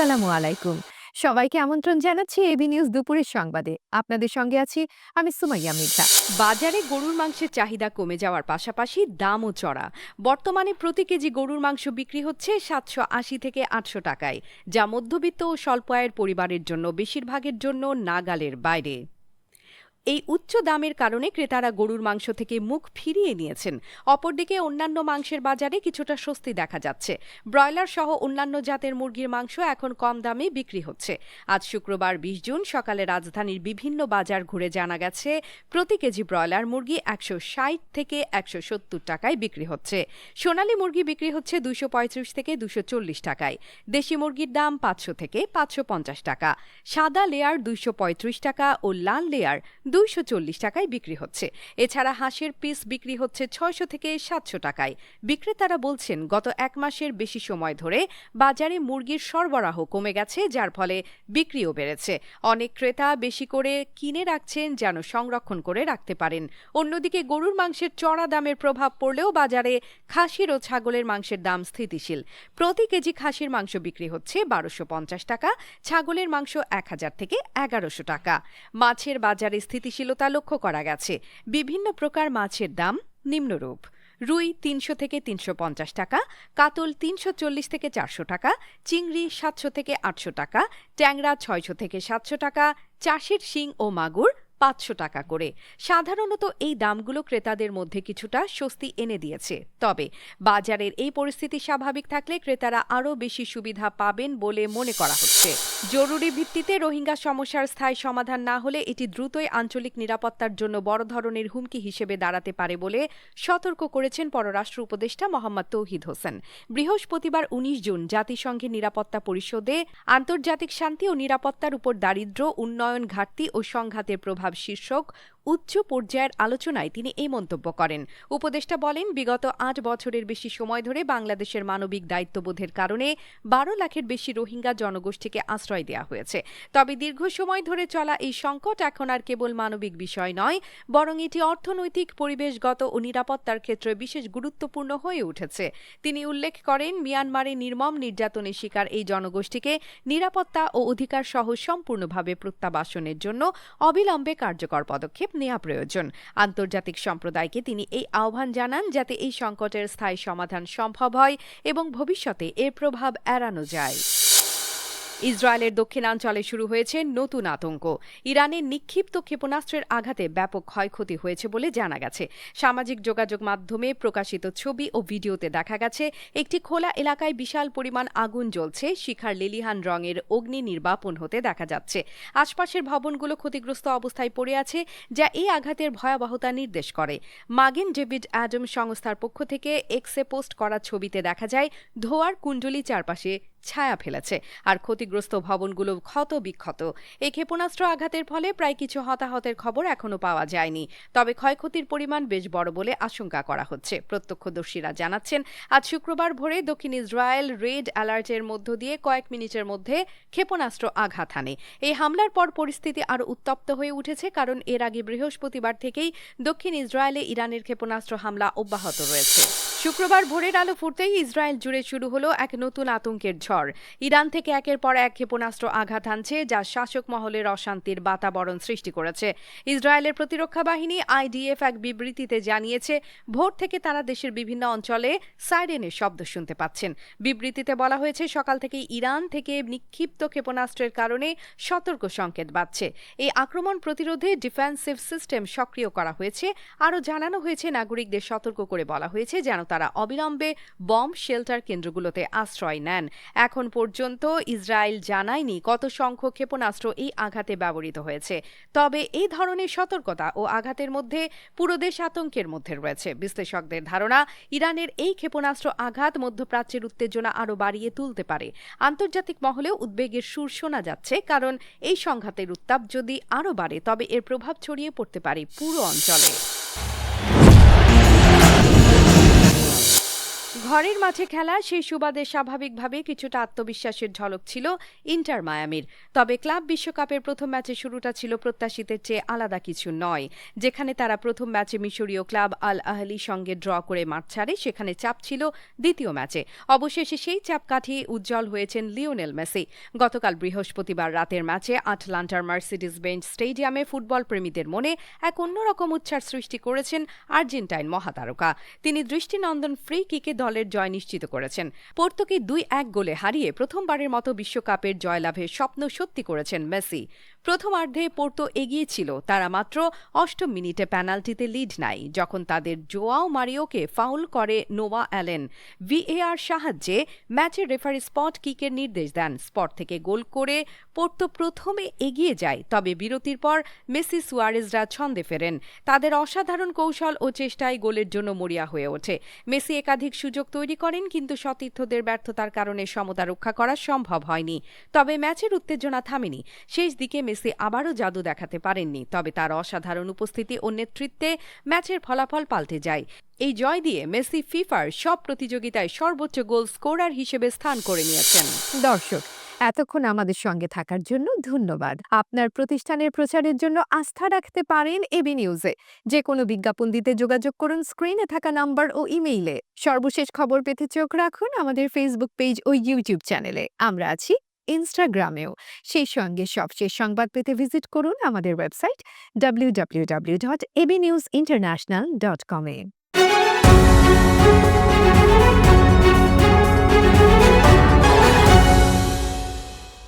আসসালামু আলাইকুম। সবাইকে আমন্ত্রণ জানাচ্ছি এবি নিউজ দুপুরের সংবাদে। আপনাদের সঙ্গে আছি আমি সুমাইয়া মির্জা। বাজারে গরুর মাংসের চাহিদা কমে যাওয়ার পাশাপাশি দামও চড়া। বর্তমানে প্রতি কেজি গরুর মাংস বিক্রি হচ্ছে সাতশো আশি থেকে আটশো টাকায়, যা মধ্যবিত্ত ও স্বল্প আয়ের পরিবারের জন্য, বেশিরভাগের জন্য নাগালের বাইরে। এই উচ্চ দামের কারণে ক্রেতারা গরুর মাংস থেকে মুখ ফিরিয়ে নিয়েছেন। অপরদিকে অন্যান্য মাংসের বাজারে কিছুটা স্বস্তি দেখা যাচ্ছে। ব্রয়লার সহ অন্যান্য জাতের মুরগির মাংস এখন কম দামে বিক্রি হচ্ছে। আজ শুক্রবার বিশ জুন সকালে রাজধানীর বিভিন্ন বাজার ঘুরে জানা গেছে, প্রতি কেজি ব্রয়লার মুরগি একশো ষাট থেকে একশো সত্তর টাকায় বিক্রি হচ্ছে। সোনালী মুরগি বিক্রি হচ্ছে দুশো পঁয়ত্রিশ থেকে দুশো চল্লিশ টাকায়। দেশি মুরগির দাম পাঁচশো থেকে পাঁচশো পঞ্চাশ টাকা। সাদা লেয়ার দুইশো পঁয়ত্রিশ টাকা ও লাল লেয়ার দুইশো চল্লিশ টাকায় বিক্রি হচ্ছে। এছাড়া হাঁসের পিস বিক্রি হচ্ছে ছয়শো থেকে সাতশো টাকায়। বিক্রেতারা বলছেন, গত এক মাসের বেশি সময় ধরে বাজারে মুরগির সরবরাহ কমে গেছে, যার ফলে বিক্রিও বেড়েছে। অনেক ক্রেতা বেশি করে কিনে রাখছেন যেন সংরক্ষণ করে রাখতে পারেন। অন্যদিকে গরুর মাংসের চড়া দামের প্রভাব পড়লেও বাজারে খাসির ও ছাগলের মাংসের দাম স্থিতিশীল। প্রতি কেজি খাসির মাংস বিক্রি হচ্ছে বারোশো পঞ্চাশ টাকা, ছাগলের মাংস এক হাজার থেকে এগারোশো টাকা। মাছের বাজারে স্থিতিশীলতা লক্ষ্য করা গেছে। বিভিন্ন প্রকার মাছের দাম নিম্নরূপ। রুই তিনশো থেকে তিনশো পঞ্চাশ টাকা, কাতল তিনশো চল্লিশ থেকে চারশো টাকা, চিংড়ি সাতশো থেকে আটশো টাকা, ট্যাংরা ছয়শো থেকে সাতশো টাকা, চাষের শিং ও মাগুর পাঁচশো টাকা করে। সাধারণত এই দামগুলো ক্রেতাদের মধ্যে কিছুটা স্বস্তি এনে দিয়েছে। তবে বাজারের এই পরিস্থিতি স্বাভাবিক থাকলে ক্রেতারা আরও বেশি সুবিধা পাবেন বলে মনে করা হচ্ছে। জরুরি ভিত্তিতে রোহিঙ্গা সমস্যার স্থায়ী সমাধান না হলে এটি দ্রুতই আঞ্চলিক নিরাপত্তার জন্য বড় ধরনের হুমকি হিসেবে দাঁড়াতে পারে বলে সতর্ক করেছেন পররাষ্ট্র উপদেষ্টা মোহাম্মদ তৌহিদ হোসেন। বৃহস্পতিবার উনিশ জুন জাতিসংঘের নিরাপত্তা পরিষদে আন্তর্জাতিক শান্তি ও নিরাপত্তার উপর দারিদ্র্য, উন্নয়ন ঘাটতি ও সংঘাতের প্রভাব всеобщий шок. উচ্চ পর্যায়ের আলোচনায় তিনি এই মন্তব্য করেন। উপদেষ্টা বলেন, বিগত আট বছরের বেশি সময় ধরে বাংলাদেশের মানবিক দায়িত্ববোধের কারণে বারো লাখের বেশি রোহিঙ্গা জনগোষ্ঠীকে আশ্রয় দেওয়া হয়েছে। তবে দীর্ঘ সময় ধরে চলা এই সংকট এখন আর কেবল মানবিক বিষয় নয়, বরং এটি অর্থনৈতিক, পরিবেশগত ও নিরাপত্তার ক্ষেত্রে বিশেষ গুরুত্বপূর্ণ হয়ে উঠেছে। তিনি উল্লেখ করেন, মিয়ানমারে নির্মম নির্যাতনের শিকার এই জনগোষ্ঠীকে নিরাপত্তা ও অধিকার সহ সম্পূর্ণভাবে প্রত্যাবাসনের জন্য অবিলম্বে কার্যকর পদক্ষেপ নেওয়া প্রয়োজন। আন্তর্জাতিক সম্প্রদায়কে তিনি এই আহ্বান জানান যাতে এই সংকটের স্থায়ী সমাধান সম্ভব হয় এবং ভবিষ্যতে এর প্রভাব এড়ানো যায়। ইসরায়েলের দক্ষিণাঞ্চলে শুরু হয়েছে নতুন আতঙ্ক। ইরানের নিক্ষিপ্ত ক্ষেপণাস্ত্রের আঘাতে ব্যাপক ক্ষয়ক্ষতি হয়েছে বলে জানা গেছে। সামাজিক যোগাযোগ মাধ্যমে প্রকাশিত ছবি ও ভিডিওতে দেখা গেছে, একটি খোলা এলাকায় বিশাল পরিমাণ আগুন জ্বলছে, শিখার লিলিহান রঙের অগ্নি নির্বাপন হতে দেখা যাচ্ছে। আশপাশের ভবনগুলো ক্ষতিগ্রস্ত অবস্থায় পড়ে আছে, যা এই আঘাতের ভয়াবহতা নির্দেশ করে। মাগেন ডেভিড অ্যাডম সংস্থার পক্ষ থেকে এক্সে পোস্ট করা ছবিতে দেখা যায়, ধোয়ার কুণ্ডলি চারপাশে ছায়া ফেলেছে আর ক্ষতিগ্রস্ত ভবনগুলো ক্ষত বিক্ষত এই ক্ষেপণাস্ত্র আঘাতের ফলে প্রায় কিছু হতাহতের খবর এখনও পাওয়া যায়নি। তবে ক্ষয়ক্ষতির পরিমাণ বেশ বড় বলে আশঙ্কা করা হচ্ছে। প্রত্যক্ষদর্শীরা জানাচ্ছেন, আজ শুক্রবার ভোরে দক্ষিণ ইসরায়েল রেড অ্যালার্টের মধ্য দিয়ে কয়েক মিনিটের মধ্যে ক্ষেপণাস্ত্র আঘাত হানে। এই হামলার পর পরিস্থিতি আরও উত্তপ্ত হয়ে উঠেছে কারণ এর আগে বৃহস্পতিবার থেকেই দক্ষিণ ইসরায়েলে ইরানের ক্ষেপণাস্ত্র হামলা অব্যাহত রয়েছে। শুক্রবার ভোরের আলো ফুটতেই ইসরায়েল জুড়ে শুরু হলো এক নতুন আতঙ্কের ঝড়। ইরান থেকে একের পর এক ক্ষেপণাস্ত্র আঘাত হানছে, যা শাসক মহলের অশান্তির বাতাবরণ সৃষ্টি করেছে। ইসরায়েলের প্রতিরক্ষা বাহিনী আইডিএফ এক বিবৃতিতে জানিয়েছে, ভোর থেকে তারা দেশের বিভিন্ন অঞ্চলে সাইরেনের শব্দ শুনতে পাচ্ছেন। বিবৃতিতে বলা হয়েছে, সকাল থেকে ইরান থেকে নিক্ষিপ্ত ক্ষেপণাস্ত্রের কারণে সতর্ক সংকেত বাজছে এই আক্রমণ প্রতিরোধে ডিফেন্সিভ সিস্টেম সক্রিয় করা হয়েছে। আরও জানানো হয়েছে, নাগরিকদের সতর্ক করে বলা হয়েছে, যেন তারা অবিলম্বে বম শেল্টার কেন্দ্রগুলোতে আশ্রয় নেন। এখন পর্যন্ত ইসরায়েল জানায়নি কত সংখ্যক ক্ষেপণাস্ত্র এই আঘাতে ব্যবহৃত হয়েছে। তবে এই ধরনের সতর্কতা ও আঘাতের মধ্যে পুরো দেশ আতঙ্কের মধ্যে রয়েছে। বিশ্লেষকদের ধারণা, ইরানের এই ক্ষেপণাস্ত্র আঘাত মধ্যপ্রাচ্যের উত্তেজনা আরও বাড়িয়ে তুলতে পারে। আন্তর্জাতিক মহলেও উদ্বেগের সুর শোনা যাচ্ছে, কারণ এই সংঘাতের উত্তাপ যদি আরও বাড়ে, তবে এর প্রভাব ছড়িয়ে পড়তে পারে পুরো অঞ্চলে। ঘরের মাঠে খেলা, সেই সুবাদে স্বাভাবিকভাবে কিছুটা আত্মবিশ্বাসের ঝলক ছিল ইন্টার মায়ামির। তবে ক্লাব বিশ্বকাপের প্রথম ম্যাচে শুরুটা ছিল প্রত্যাশিতের চেয়ে আলাদা কিছু নয়। যেখানে তারা প্রথম ম্যাচে মিশরীয় ক্লাব আল আহলি সঙ্গে ড্র করে মাঠ ছাড়ে, সেখানে চাপ ছিল দ্বিতীয় ম্যাচে। অবশেষে সেই চাপ কাটিয়ে উজ্জ্বল হয়েছেন লিওনেল মেসি। গতকাল বৃহস্পতিবার রাতের ম্যাচে আটলান্টার মার্সিডিস বেঞ্চ স্টেডিয়ামে ফুটবল প্রেমীদের মনে এক অন্যরকম উচ্ছ্বাস সৃষ্টি করেছেন আর্জেন্টাইন মহাতারকা। তিনি দৃষ্টিনন্দন ফ্রি কিকে দলের জয় নিশ্চিত করেছেন। পোর্তুকে দুই এক গোলে হারিয়ে প্রথমবারের মতো বিশ্বকাপের জয়লাভের স্বপ্ন সত্যি করেছেন মেসি। প্রথমার্ধে পোর্তো এগিয়ে ছিল, তারা মাত্র অষ্টম মিনিটে পেনাল্টিতে লিড নাই যখন তাদের জোয়াও মারিওকে ফাউল করে নোয়া অ্যালেন। ভিএআর সাহায্যে ম্যাচের রেফারি স্পট কিকের নির্দেশ দেন। স্পট থেকে গোল করে পোর্তো প্রথমে এগিয়ে যায়, তবে বিরতির পর মেসি সুয়ারেজরা ছন্দে ফেরেন। তাদের অসাধারণ কৌশল ও চেষ্টায় গোলের জন্য মরিয়া হয়ে ওঠে। মেসি একাধিক সুযোগ তৈরি করেন, কিন্তু সতীর্থদের ব্যর্থতার কারণে সমতা রক্ষা করা সম্ভব হয়নি। তবে ম্যাচের উত্তেজনা থামেনি। শেষ দিকে মেসি আবারও জাদু দেখাতে পারেননি, তবে তার অসাধারণ উপস্থিতি ও নেতৃত্বে ম্যাচের ফলাফল পাল্টে যায়। এই জয় দিয়ে মেসি ফিফার সব প্রতিযোগিতায় সর্বোচ্চ গোল স্কোরার হিসেবে স্থান করে নিয়েছেন। দর্শক এতক্ষণ আমাদের সঙ্গে থাকার জন্য ধন্যবাদ। আপনার প্রতিষ্ঠানের প্রচারের জন্য আস্থা রাখতে পারেন এবি নিউজে। যে কোনো বিজ্ঞাপন দিতে যোগাযোগ করুন স্ক্রিনে থাকা নাম্বার ও ইমেইলে। সর্বশেষ খবর পেতে চোখ রাখুন আমাদের ফেসবুক পেজ ও ইউটিউব চ্যানেলে আমরা আছি ইনস্টাগ্রামেও সেই সঙ্গে সবশেষ সংবাদ পেতে ভিজিট করুন আমাদের website W W W dot AB news international dot কমে